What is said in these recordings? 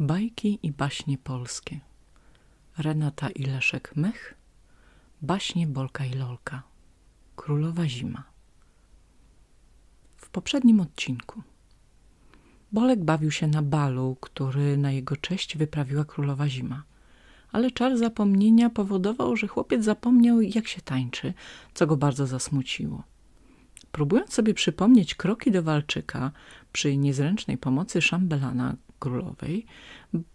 Bajki i baśnie polskie. Renata i Leszek Mech. Baśnie Bolka i Lolka. Królowa Zima. W poprzednim odcinku Bolek bawił się na balu, który na jego cześć wyprawiła królowa Zima. Ale czar zapomnienia powodował, że chłopiec zapomniał, jak się tańczy, co go bardzo zasmuciło. Próbując sobie przypomnieć kroki do walczyka przy niezręcznej pomocy szambelana królowej,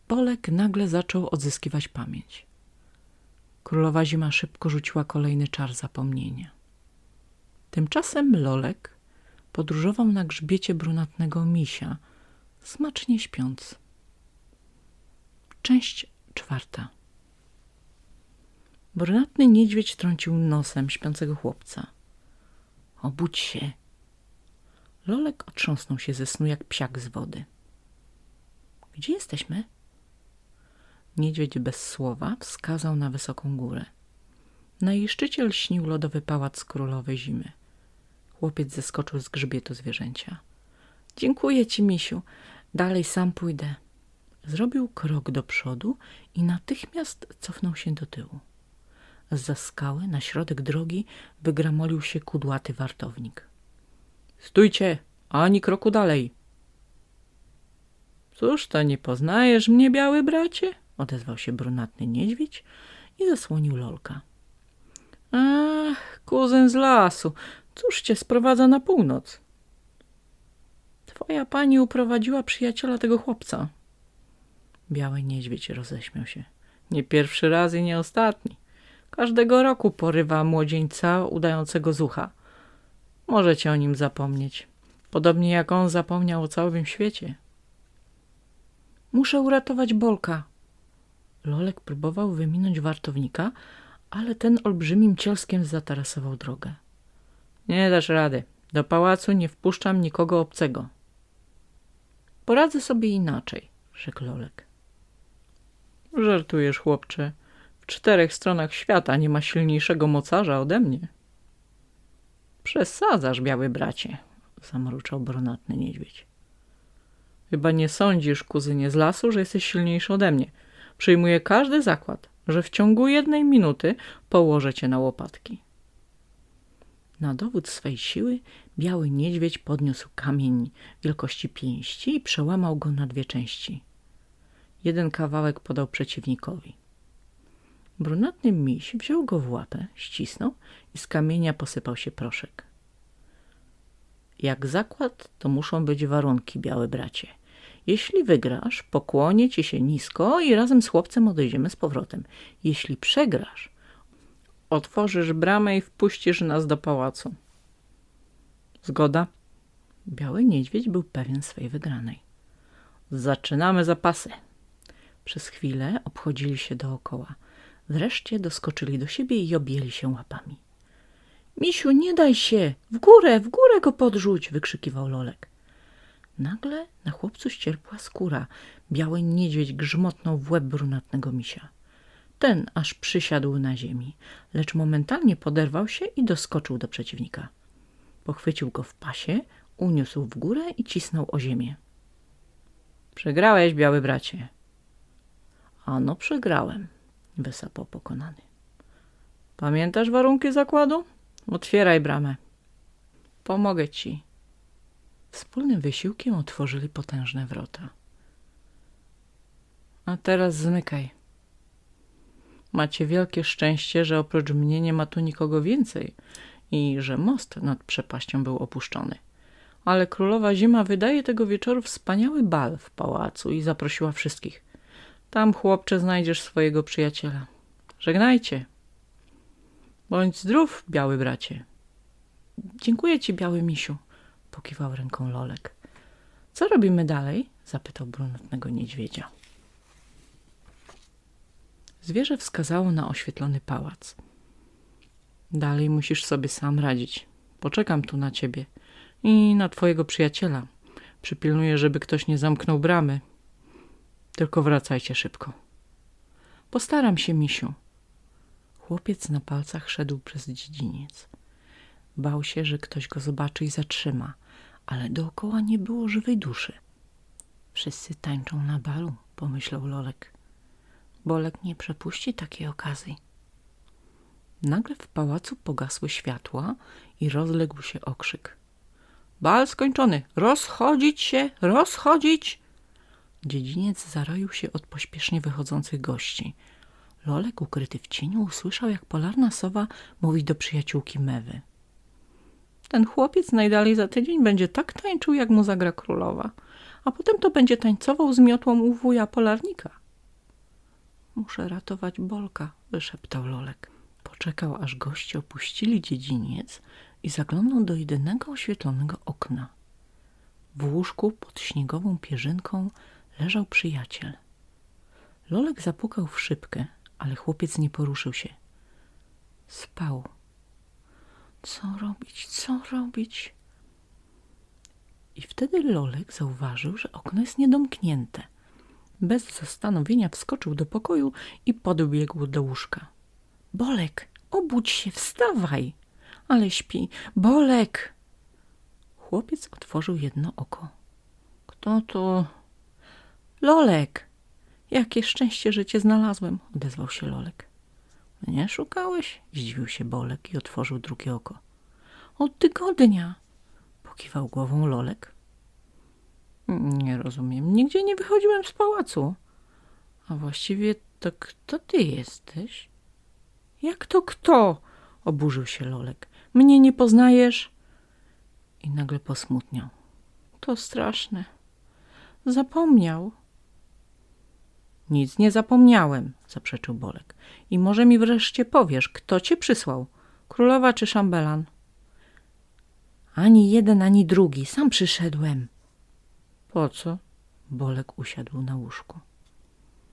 Bolek nagle zaczął odzyskiwać pamięć. Królowa Zima szybko rzuciła kolejny czar zapomnienia. Tymczasem Lolek podróżował na grzbiecie brunatnego misia, smacznie śpiąc. Część czwarta. Brunatny niedźwiedź trącił nosem śpiącego chłopca. Obudź się. Lolek otrząsnął się ze snu jak psiak z wody. Gdzie jesteśmy? Niedźwiedź bez słowa wskazał na wysoką górę. Na jej szczycie lśnił lodowy pałac królowej zimy. Chłopiec zeskoczył z grzbietu zwierzęcia. Dziękuję ci, misiu. Dalej sam pójdę. Zrobił krok do przodu i natychmiast cofnął się do tyłu. Z skały na środek drogi wygramolił się kudłaty wartownik. Stójcie, ani kroku dalej. Cóż to nie poznajesz mnie, biały bracie? Odezwał się brunatny niedźwiedź i zasłonił lolka. Ach, kuzyn z lasu, cóż cię sprowadza na północ? Twoja pani uprowadziła przyjaciela tego chłopca. Biały niedźwiedź roześmiał się. Nie pierwszy raz i nie ostatni. Każdego roku porywa młodzieńca udającego zucha. Możecie o nim zapomnieć. Podobnie jak on zapomniał o całym świecie. Muszę uratować Bolka. Lolek próbował wyminąć wartownika, ale ten olbrzymim cielskiem zatarasował drogę. Nie dasz rady. Do pałacu nie wpuszczam nikogo obcego. Poradzę sobie inaczej, rzekł Lolek. Żartujesz, chłopcze. W czterech stronach świata nie ma silniejszego mocarza ode mnie. Przesadzasz, biały bracie, zamruczał brunatny niedźwiedź. Chyba nie sądzisz, kuzynie z lasu, że jesteś silniejszy ode mnie. Przyjmuję każdy zakład, że w ciągu jednej minuty położę cię na łopatki. Na dowód swej siły biały niedźwiedź podniósł kamień wielkości pięści i przełamał go na dwie części. Jeden kawałek podał przeciwnikowi. Brunatny miś wziął go w łapę, ścisnął i z kamienia posypał się proszek. Jak zakład, to muszą być warunki, biały bracie. Jeśli wygrasz, pokłonię ci się nisko i razem z chłopcem odejdziemy z powrotem. Jeśli przegrasz, otworzysz bramę i wpuścisz nas do pałacu. Zgoda? Biały niedźwiedź był pewien swej wygranej. Zaczynamy zapasy. Przez chwilę obchodzili się dookoła. Wreszcie doskoczyli do siebie i objęli się łapami. Misiu, nie daj się! W górę, w górę go podrzuć! wykrzykiwał Lolek. Nagle na chłopcu ścierpła skóra. Biały niedźwiedź grzmotnął w łeb brunatnego misia. Ten aż przysiadł na ziemi, lecz momentalnie poderwał się i doskoczył do przeciwnika. Pochwycił go w pasie, uniósł w górę i cisnął o ziemię. Przegrałeś, biały bracie. Ano, przegrałem, wysapał pokonany. Pamiętasz warunki zakładu? Otwieraj bramę. Pomogę ci. Wspólnym wysiłkiem otworzyli potężne wrota. A teraz zmykaj. Macie wielkie szczęście, że oprócz mnie nie ma tu nikogo więcej i że most nad przepaścią był opuszczony. Ale królowa zima wydaje tego wieczoru wspaniały bal w pałacu i zaprosiła wszystkich. Tam, chłopcze, znajdziesz swojego przyjaciela. Żegnajcie. Bądź zdrów, biały bracie. Dziękuję ci, biały misiu, pokiwał ręką Lolek. Co robimy dalej? zapytał brunatnego niedźwiedzia. Zwierzę wskazało na oświetlony pałac. Dalej musisz sobie sam radzić. Poczekam tu na ciebie i na twojego przyjaciela. Przypilnuję, żeby ktoś nie zamknął bramy. Tylko wracajcie szybko. Postaram się, misiu. Chłopiec na palcach szedł przez dziedziniec. Bał się, że ktoś go zobaczy i zatrzyma, ale dookoła nie było żywej duszy. Wszyscy tańczą na balu, pomyślał Lolek. Bolek nie przepuści takiej okazji. Nagle w pałacu pogasły światła i rozległ się okrzyk. Bal skończony! Rozchodzić się! Rozchodzić! Dziedziniec zaroił się od pośpiesznie wychodzących gości. Lolek, ukryty w cieniu, usłyszał, jak polarna sowa mówi do przyjaciółki Mewy. Ten chłopiec najdalej za tydzień będzie tak tańczył, jak mu zagra królowa, a potem to będzie tańcował z miotłą u wuja polarnika. Muszę ratować Bolka, wyszeptał Lolek. Poczekał, aż goście opuścili dziedziniec i zaglądał do jedynego oświetlonego okna. W łóżku pod śniegową pierzynką leżał przyjaciel. Lolek zapukał w szybkę, ale chłopiec nie poruszył się. Spał. Co robić, co robić? I wtedy Lolek zauważył, że okno jest niedomknięte. Bez zastanowienia wskoczył do pokoju i podbiegł do łóżka. Bolek, obudź się, wstawaj! Ale śpi. Bolek! Chłopiec otworzył jedno oko. Kto to? Lolek! Jakie szczęście, że cię znalazłem, odezwał się Lolek. Nie szukałeś? Zdziwił się Bolek i otworzył drugie oko. Od tygodnia, pokiwał głową Lolek. Nie rozumiem. Nigdzie nie wychodziłem z pałacu. A właściwie to kto ty jesteś? Jak to kto? Oburzył się Lolek. Mnie nie poznajesz? I nagle posmutniał. To straszne. Zapomniał. Nic nie zapomniałem, zaprzeczył Bolek. I może mi wreszcie powiesz, kto cię przysłał? Królowa czy szambelan? Ani jeden, ani drugi. Sam przyszedłem. Po co? Bolek usiadł na łóżku.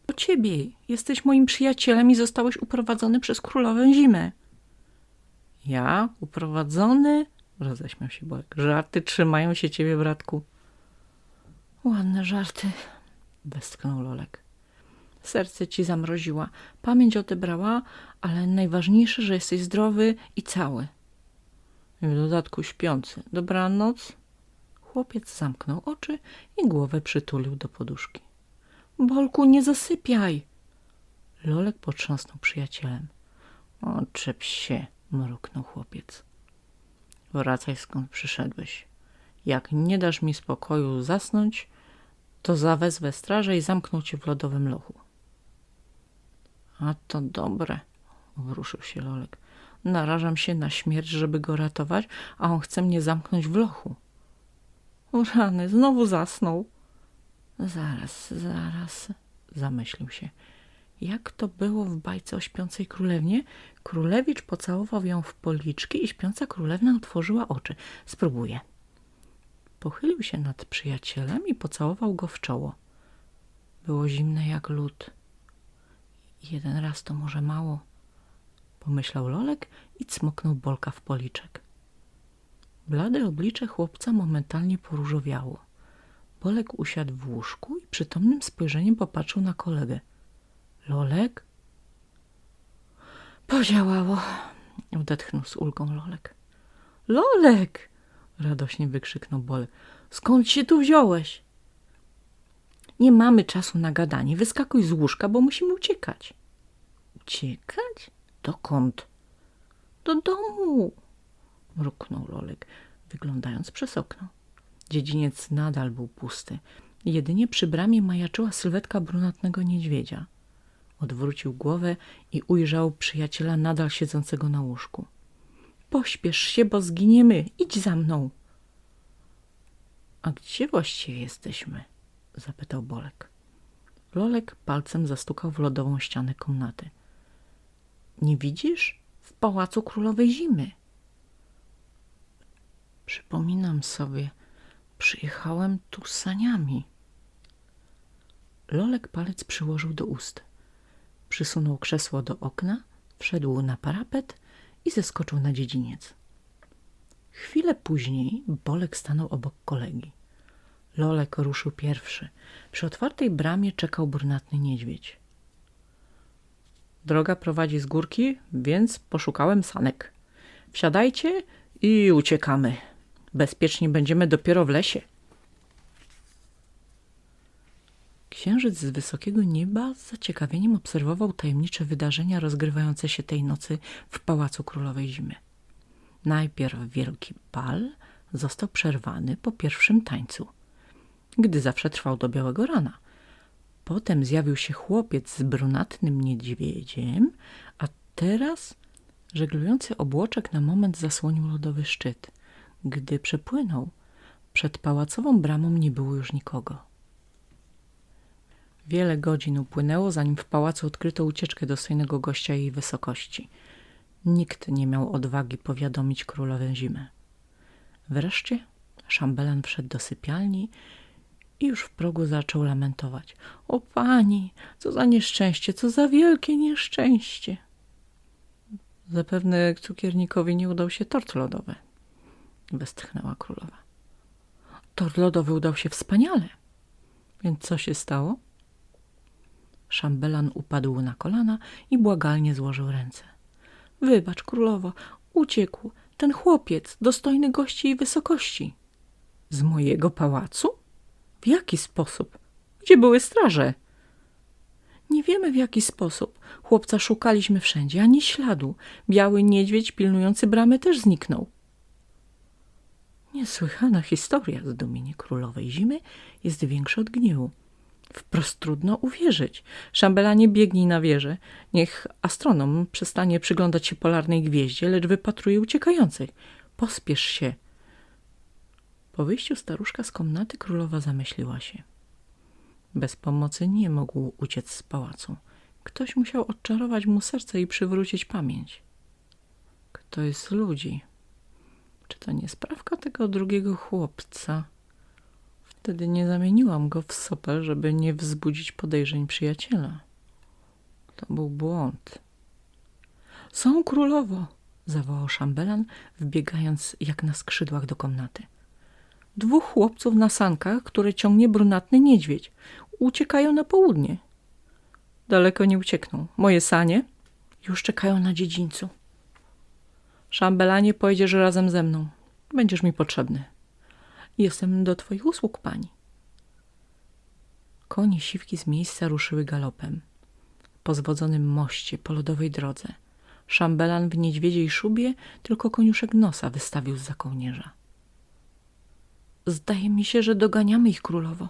Po ciebie. Jesteś moim przyjacielem i zostałeś uprowadzony przez królowę zimę. Ja? Uprowadzony? Roześmiał się Bolek. Żarty trzymają się ciebie, bratku. Ładne żarty, westchnął Lolek. Serce ci zamroziła, pamięć odebrała, ale najważniejsze, że jesteś zdrowy i cały. W dodatku śpiący. Dobranoc. Chłopiec zamknął oczy i głowę przytulił do poduszki. Bolku, nie zasypiaj! Lolek potrząsnął przyjacielem. Oczep się, mruknął chłopiec. Wracaj skąd przyszedłeś. Jak nie dasz mi spokoju zasnąć, to zawezwę strażę i zamknął cię w lodowym lochu. A to dobre, wruszył się Lolek. Narażam się na śmierć, żeby go ratować, a on chce mnie zamknąć w lochu. Rany, znowu zasnął. Zaraz, zaraz, zamyślił się. Jak to było w bajce o śpiącej królewnie? Królewicz pocałował ją w policzki i śpiąca królewna otworzyła oczy. Spróbuję. Pochylił się nad przyjacielem i pocałował go w czoło. Było zimne jak lód. Jeden raz to może mało, pomyślał Lolek i cmoknął Bolka w policzek. Blade oblicze chłopca momentalnie poróżowiało. Bolek usiadł w łóżku i przytomnym spojrzeniem popatrzył na kolegę. Lolek? Podziałało, odetchnął z ulgą Lolek. Lolek! radośnie wykrzyknął Bolek. Skąd się tu wziąłeś? Nie mamy czasu na gadanie. Wyskakuj z łóżka, bo musimy uciekać. Uciekać? Dokąd? Do domu, mruknął Lolek, wyglądając przez okno. Dziedziniec nadal był pusty. Jedynie przy bramie majaczyła sylwetka brunatnego niedźwiedzia. Odwrócił głowę i ujrzał przyjaciela nadal siedzącego na łóżku. Pośpiesz się, bo zginiemy. Idź za mną. A gdzie właściwie jesteśmy? Zapytał Bolek. Lolek palcem zastukał w lodową ścianę komnaty. Nie widzisz? W pałacu królowej zimy. Przypominam sobie, przyjechałem tu saniami. Lolek palec przyłożył do ust. Przysunął krzesło do okna, wszedł na parapet i zeskoczył na dziedziniec. Chwilę później Bolek stanął obok kolegi. Lolek ruszył pierwszy. Przy otwartej bramie czekał brunatny niedźwiedź. Droga prowadzi z górki, więc poszukałem sanek. Wsiadajcie i uciekamy. Bezpiecznie będziemy dopiero w lesie. Księżyc z wysokiego nieba z zaciekawieniem obserwował tajemnicze wydarzenia rozgrywające się tej nocy w Pałacu Królowej Zimy. Najpierw wielki bal został przerwany po pierwszym tańcu, gdy zawsze trwał do białego rana. Potem zjawił się chłopiec z brunatnym niedźwiedziem, a teraz żeglujący obłoczek na moment zasłonił lodowy szczyt. Gdy przepłynął, przed pałacową bramą nie było już nikogo. Wiele godzin upłynęło, zanim w pałacu odkryto ucieczkę dostojnego gościa jej wysokości. Nikt nie miał odwagi powiadomić królowę zimy. Wreszcie szambelan wszedł do sypialni i już w progu zaczął lamentować. O pani, co za nieszczęście, co za wielkie nieszczęście. Zapewne cukiernikowi nie udał się tort lodowy, westchnęła królowa. Tort lodowy udał się wspaniale. Więc co się stało? Szambelan upadł na kolana i błagalnie złożył ręce. Wybacz, królowo, uciekł ten chłopiec, dostojny gości i wysokości. Z mojego pałacu? W jaki sposób? Gdzie były straże? Nie wiemy w jaki sposób. Chłopca szukaliśmy wszędzie, ani śladu. Biały niedźwiedź pilnujący bramy też zniknął. Niesłychana historia zdumienie królowej zimy jest większa od gniewu. Wprost trudno uwierzyć. Szambelanie biegnij na wieżę. Niech astronom przestanie przyglądać się polarnej gwieździe, lecz wypatruje uciekających. Pospiesz się. Po wyjściu staruszka z komnaty królowa zamyśliła się. Bez pomocy nie mógł uciec z pałacu. Ktoś musiał odczarować mu serce i przywrócić pamięć. Kto jest ludzi? Czy to nie sprawka tego drugiego chłopca? Wtedy nie zamieniłam go w sopel, żeby nie wzbudzić podejrzeń przyjaciela. To był błąd. Są królowo, zawołał szambelan, wbiegając jak na skrzydłach do komnaty. Dwóch chłopców na sankach, które ciągnie brunatny niedźwiedź. Uciekają na południe. Daleko nie uciekną. Moje sanie już czekają na dziedzińcu. Szambelanie, pojedziesz razem ze mną. Będziesz mi potrzebny. Jestem do twoich usług, pani. Konie siwki z miejsca ruszyły galopem. Po zwodzonym moście, po lodowej drodze. Szambelan w niedźwiedziej szubie tylko koniuszek nosa wystawił z za kołnierza. Zdaje mi się, że doganiamy ich królowo.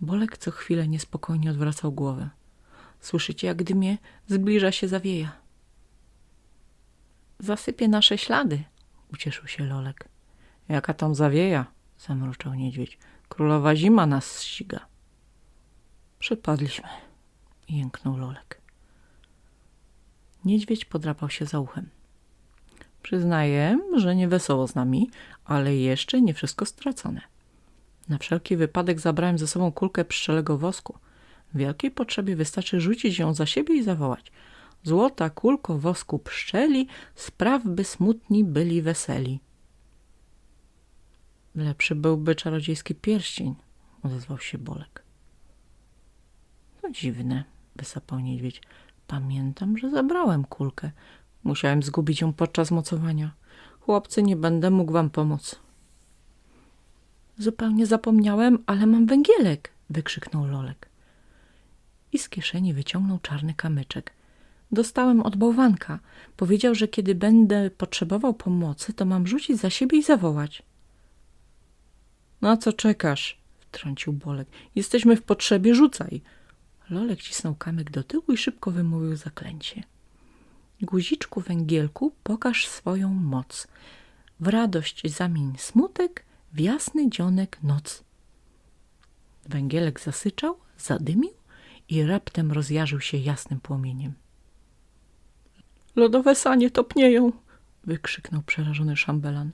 Bolek co chwilę niespokojnie odwracał głowę. Słyszycie, jak dymie, zbliża się zawieja. Zasypie nasze ślady, ucieszył się Lolek. Jaka tam zawieja, zamruczał niedźwiedź. Królowa zima nas ściga. Przepadliśmy, jęknął Lolek. Niedźwiedź podrapał się za uchem. Przyznaję, że nie wesoło z nami, ale jeszcze nie wszystko stracone. Na wszelki wypadek zabrałem ze sobą kulkę pszczelego wosku. W wielkiej potrzebie wystarczy rzucić ją za siebie i zawołać. Złota kulko wosku pszczeli, spraw by smutni byli weseli. Lepszy byłby czarodziejski pierścień, odezwał się Bolek. To dziwne, wysapał niedźwiedź. Pamiętam, że zabrałem kulkę. Musiałem zgubić ją podczas mocowania. Chłopcy, nie będę mógł wam pomóc. Zupełnie zapomniałem, ale mam węgielek, wykrzyknął Lolek. I z kieszeni wyciągnął czarny kamyczek. Dostałem od bałwanka. Powiedział, że kiedy będę potrzebował pomocy, to mam rzucić za siebie i zawołać. Na co czekasz? wtrącił Bolek. Jesteśmy w potrzebie, rzucaj. Lolek cisnął kamyk do tyłu i szybko wymówił zaklęcie. Guziczku węgielku, pokaż swoją moc. W radość zamień smutek, w jasny dzionek noc. Węgielek zasyczał, zadymił i raptem rozjarzył się jasnym płomieniem. Lodowe sanie topnieją! wykrzyknął przerażony szambelan.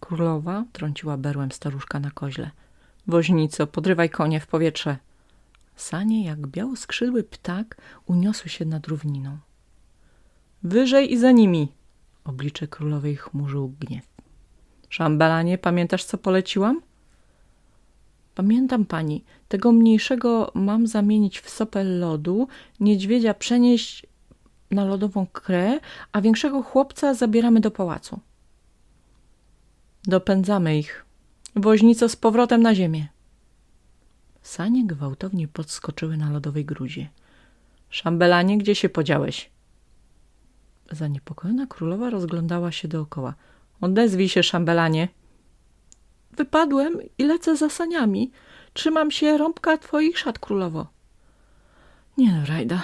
Królowa trąciła berłem staruszka na koźle. Woźnico, podrywaj konie w powietrze. Sanie, jak białoskrzydły ptak, uniosły się nad równiną. Wyżej i za nimi! Oblicze królowej chmurzył gniew. Szambelanie, pamiętasz, co poleciłam? Pamiętam pani, tego mniejszego mam zamienić w sopel lodu, niedźwiedzia przenieść na lodową krę, a większego chłopca zabieramy do pałacu. Dopędzamy ich. Woźnico z powrotem na ziemię. Sanie gwałtownie podskoczyły na lodowej gruzie. Szambelanie, gdzie się podziałeś? Zaniepokojona królowa rozglądała się dookoła. Odezwij się, szambelanie. Wypadłem i lecę za saniami. Trzymam się rąbka twoich szat, królowo. Nie no, Rajda.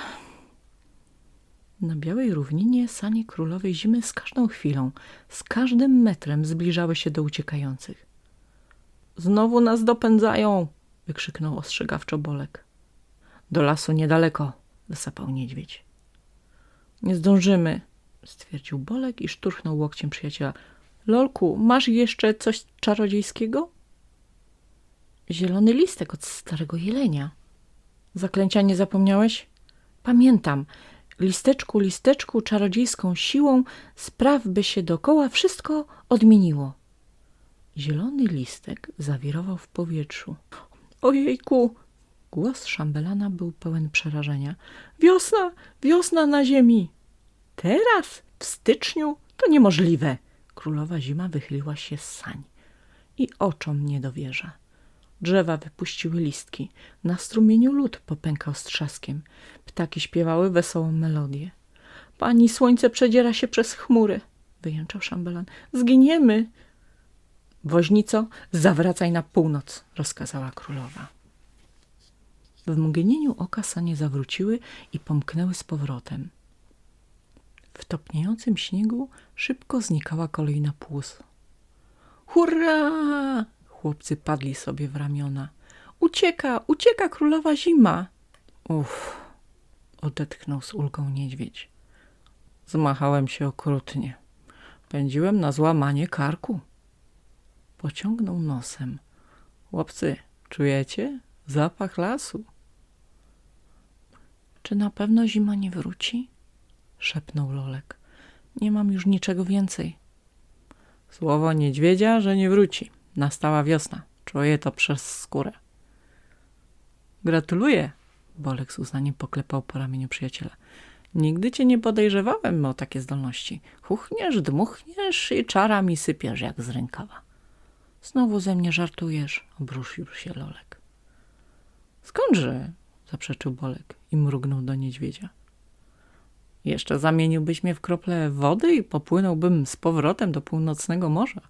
Na białej równinie sanie królowej zimy z każdą chwilą, z każdym metrem zbliżały się do uciekających. Znowu nas dopędzają! wykrzyknął ostrzegawczo Bolek. Do lasu niedaleko, wysapał niedźwiedź. Nie zdążymy, stwierdził Bolek i szturchnął łokciem przyjaciela. Lolku, masz jeszcze coś czarodziejskiego? Zielony listek od starego jelenia. Zaklęcia nie zapomniałeś? Pamiętam. Listeczku, listeczku, czarodziejską siłą spraw by się dokoła wszystko odmieniło. Zielony listek zawirował w powietrzu. Ojejku! Głos szambelana był pełen przerażenia. Wiosna! Wiosna na ziemi! Teraz? W styczniu? To niemożliwe! Królowa zima wychyliła się z sań i oczom nie dowierza. Drzewa wypuściły listki. Na strumieniu lód popękał z trzaskiem. Ptaki śpiewały wesołą melodię. Pani słońce przedziera się przez chmury, wyjęczał szambelan. Zginiemy! Woźnico, zawracaj na północ, rozkazała królowa. W mgnieniu oka sanie zawróciły i pomknęły z powrotem. W topniejącym śniegu szybko znikała kolejna płus. Hurra! Chłopcy padli sobie w ramiona. Ucieka, ucieka królowa zima. Uff, odetchnął z ulgą niedźwiedź. Zmachałem się okrutnie. Pędziłem na złamanie karku. Pociągnął nosem. Chłopcy, czujecie? Zapach lasu. Czy na pewno zima nie wróci? Szepnął Lolek. Nie mam już niczego więcej. Słowo niedźwiedzia, że nie wróci. Nastała wiosna. Czuję to przez skórę. Gratuluję. Bolek z uznaniem poklepał po ramieniu przyjaciela. Nigdy cię nie podejrzewałem o takie zdolności. Chuchniesz, dmuchniesz i czara mi sypiesz jak z rękawa. Znowu ze mnie żartujesz, obruszył się Lolek. Skądże? Zaprzeczył Bolek i mrugnął do niedźwiedzia. Jeszcze zamieniłbyś mnie w krople wody i popłynąłbym z powrotem do północnego morza.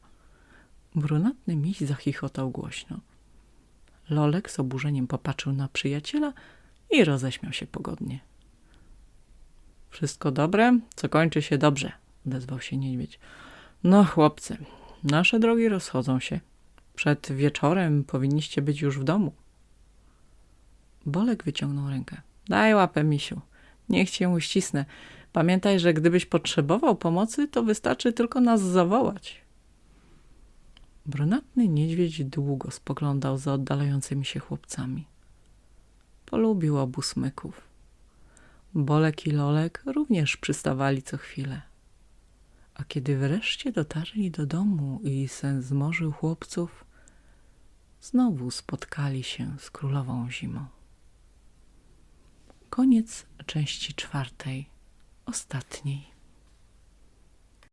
Brunatny miś zachichotał głośno. Lolek z oburzeniem popatrzył na przyjaciela i roześmiał się pogodnie. Wszystko dobre, co kończy się dobrze, odezwał się niedźwiedź. No, chłopcy, nasze drogi rozchodzą się. Przed wieczorem powinniście być już w domu. Bolek wyciągnął rękę. Daj łapę, misiu. Niech cię uścisnę. Pamiętaj, że gdybyś potrzebował pomocy, to wystarczy tylko nas zawołać. Brunatny niedźwiedź długo spoglądał za oddalającymi się chłopcami. Polubił obu smyków. Bolek i Lolek również przystawali co chwilę. A kiedy wreszcie dotarli do domu i sen zmorzył chłopców, znowu spotkali się z królową zimą. Koniec części czwartej, ostatniej.